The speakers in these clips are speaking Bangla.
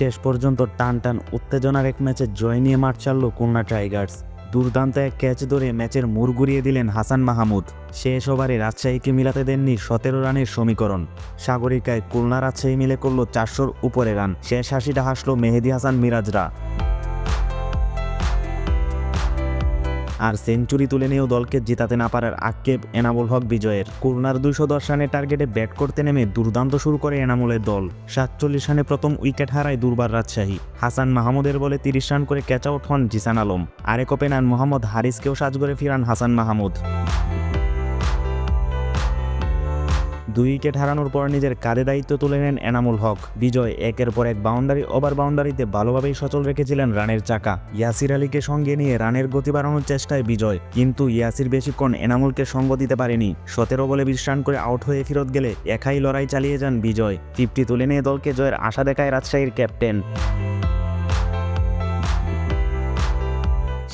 শেষ পর্যন্ত টান টান উত্তেজনার এক ম্যাচে জয় নিয়ে মাঠ ছাড়ল খুলনা টাইগার্স। দুর্দান্ত এক ক্যাচ ধরে ম্যাচের মুড় গুড়িয়ে দিলেন হাসান মাহমুদ। শেষ ওভারে রাজশাহীকে মিলাতে দেননি সতেরো রানের সমীকরণ। সাগরিকায় কুলনা রাজশাহী মিলে করল চারশোর উপরে রান। শেষ হাসিটা হাসল মেহেদি হাসান মিরাজরা। আর সেঞ্চুরি তুলে নিয়েও দলকে জেতাতে না পারার আক্ষেপ এনামুল হক বিজয়ের। খুলনার দুইশো দশ রানের টার্গেটে ব্যাট করতে নেমে দুর্দান্ত শুরু করে এনামুলের দল। সাতচল্লিশ রানে প্রথম উইকেট হারায় দুর্বার রাজশাহী। হাসান মাহমুদের বলে তিরিশ রান করে ক্যাচ আউট হন জিসান আলম। আরেক ওপেনার মোহাম্মদ হারিসকেও সাজগরে ফিরান হাসান মাহমুদ। দুই উইকেট হারানোর পর নিজের কাঁধে দায়িত্ব তুলে নেন এনামুল হক। বিজয় একের পর এক বাউন্ডারি, ওভার বাউন্ডারিতে ভালোভাবেই সচল রেখেছিলেন রানের চাকা। ইয়াসির আলীকে সঙ্গে নিয়ে রানের গতি বাড়ানোর চেষ্টায় বিজয়, কিন্তু ইয়াসির বেশিক্ষণ এনামুলকে সঙ্গ দিতে পারেনি। সতেরো বলে বিশ রান করে আউট হয়ে ফেরত গেলে একাই লড়াই চালিয়ে যান বিজয়। ফিফটি তুলে নিয়ে দলকে জয়ের আশা দেখায় রাজশাহীর ক্যাপ্টেন।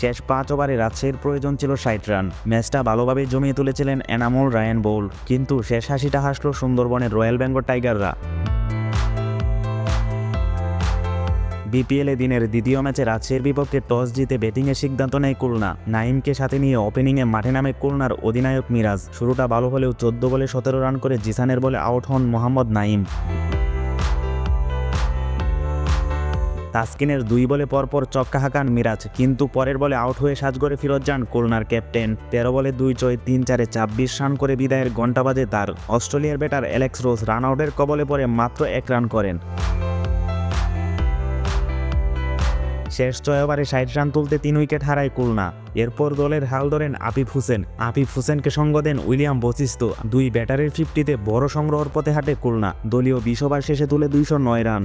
শেষ পাঁচ ওভারে রাজশাহীর প্রয়োজন ছিল ষাট রান। ম্যাচটা ভালোভাবে জমিয়ে তুলেছিলেন এনামুল, রায়ান বোল। কিন্তু শেষ হাসিটা হাসলো সুন্দরবনের রয়্যাল বেঙ্গল টাইগাররা। বিপিএলে দিনের দ্বিতীয় ম্যাচে রাজশাহীর বিপক্ষে টস জিতে ব্যাটিংয়ের সিদ্ধান্ত নেয় খুলনা। নাইমকে সাথে নিয়ে ওপেনিংয়ে মাঠে নামে খুলনার অধিনায়ক মিরাজ। শুরুটা ভালো হলেও চোদ্দ বলে সতেরো রান করে জিসানের বলে আউট হন মোহাম্মদ নাইম তাসকিনের দুই বলে পরপর চক্কা হাঁকান মিরাজ, কিন্তু পরের বলে আউট হয়ে সাজগরে ফিরত যান খুলনার ক্যাপ্টেন। তেরো বলে দুই ছয়, তিন চারে ছাব্বিশ রান করে বিদায়ের ঘণ্টা বাজে তার। অস্ট্রেলিয়ার ব্যাটার অ্যালেক্স রোজ রান আউটের কবলে পরে মাত্র এক রান করেন। শেষ ছয় ওভারে ষাট রান তুলতে তিন উইকেট হারায় খুলনা। এরপর দলের হাল ধরেন আফিফ হোসেন। আফিফ হোসেনকে সঙ্গ দেন উইলিয়াম বচিস্ত দুই ব্যাটারের ফিফটিতে বড় সংগ্রহর পথে হাঁটে খুলনা। দলীয় বিশ ওভার শেষে তুলে দুইশো নয় রান।